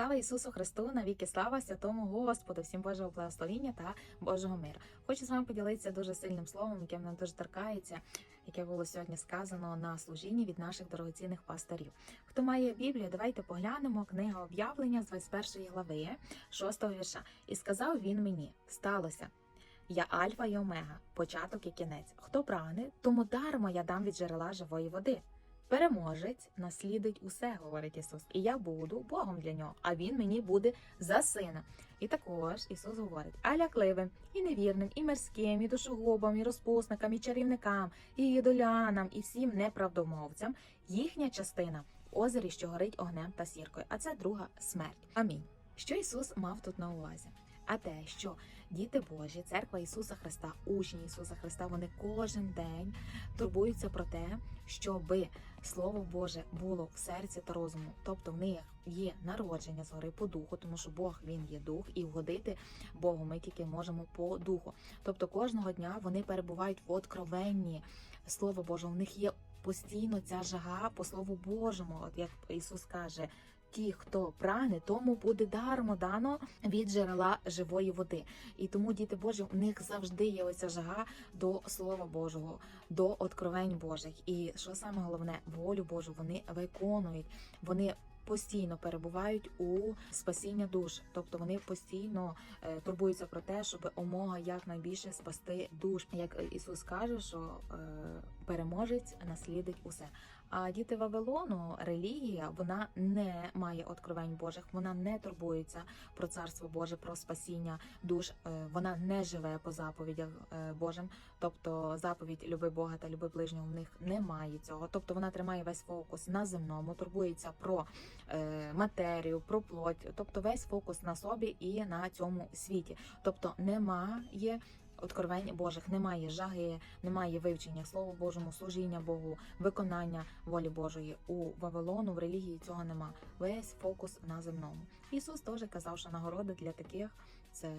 Слава Ісусу Христу, навіки слава святому Господу, всім Божого благословіння та Божого миру. Хочу з вами поділитися дуже сильним словом, яке мене дуже торкається, яке було сьогодні сказано на служінні від наших дорогоцінних пасторів. Хто має Біблію, давайте поглянемо книга об'явлення з 21 глави, 6 вірша. І сказав він мені: сталося. Я Альфа і Омега, початок і кінець. Хто прагне, тому дармо я дам від джерела живої води. Переможець наслідить усе, говорить Ісус, і я буду Богом для нього, а Він мені буде за сина. І також Ісус говорить: а лякливим, і невірним, і мирським, і душогубам, і розпусникам, і чарівникам, і ідолянам, і всім неправдомовцям їхня частина в озері, що горить огнем та сіркою. А це друга смерть. Амінь. Що Ісус мав тут на увазі? А те, що діти Божі, церква Ісуса Христа, учні Ісуса Христа, вони кожен день турбуються про те, щоби Слово Боже було в серці та розуму. Тобто в них є народження згори по духу, тому що Бог він є дух, і вгодити Богу ми тільки можемо по духу. Тобто кожного дня вони перебувають в откровенні Слова Божого. У них є постійно ця жага по Слову Божому. От як Ісус каже. Ті, хто прагне, тому буде дармо дано від джерела живої води. І тому діти Божі, у них завжди є оця жага до Слова Божого, до откровень Божих. І що саме головне, волю Божу вони виконують. Вони постійно перебувають у спасіння душ, тобто вони постійно е, турбуються про те, щоб омога якнайбільше спасти душ. Як Ісус каже, що е, переможець наслідить усе. А діти Вавилону, релігія, вона не має откровень Божих, вона не турбується про царство Боже, про спасіння душ. е, Вона не живе по заповідях е, Божим. Тобто заповідь люби Бога та люби ближнього в них немає цього. Тобто вона тримає весь фокус на земному, турбується про е, матерію, про плоть, тобто весь фокус на собі і на цьому світі. Тобто немає. Откровень Божих немає жаги, немає вивчення Слову Божому, служіння Богу, виконання волі Божої у Вавилону, в релігії цього нема. Весь фокус на земному. Ісус теж казав, що нагорода для таких це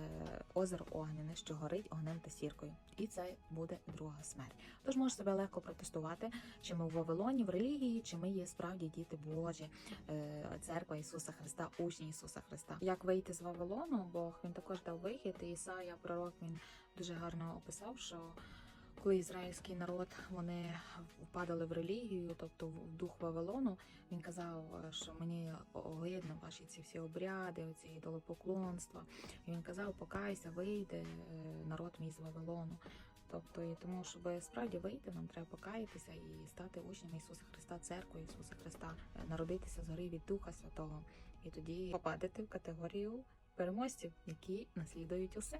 озеро огняне, що горить огнем та сіркою. І це буде друга смерть. Тож можеш себе легко протестувати, чи ми в Вавилоні, в релігії, чи ми є справді діти Божі, е, церква Ісуса Христа, учні Ісуса Христа. Як вийти з Вавилону? Бог він також дав вихід. І Ісая, пророк, він дуже гарно описав, що коли ізраїльський народ вони впадали в релігію, тобто в дух Вавилону, він казав, що мені огидно ваші ці всі обряди, оці ідолопоклонства. І він казав, покайся, вийде народ мій з Вавилону. Тобто, і тому, щоб справді вийти, нам треба покаятися і стати учнями Ісуса Христа, церкви Ісуса Христа, е, народитися згори від Духа Святого, і тоді попадати в категорію переможців, які наслідують усе.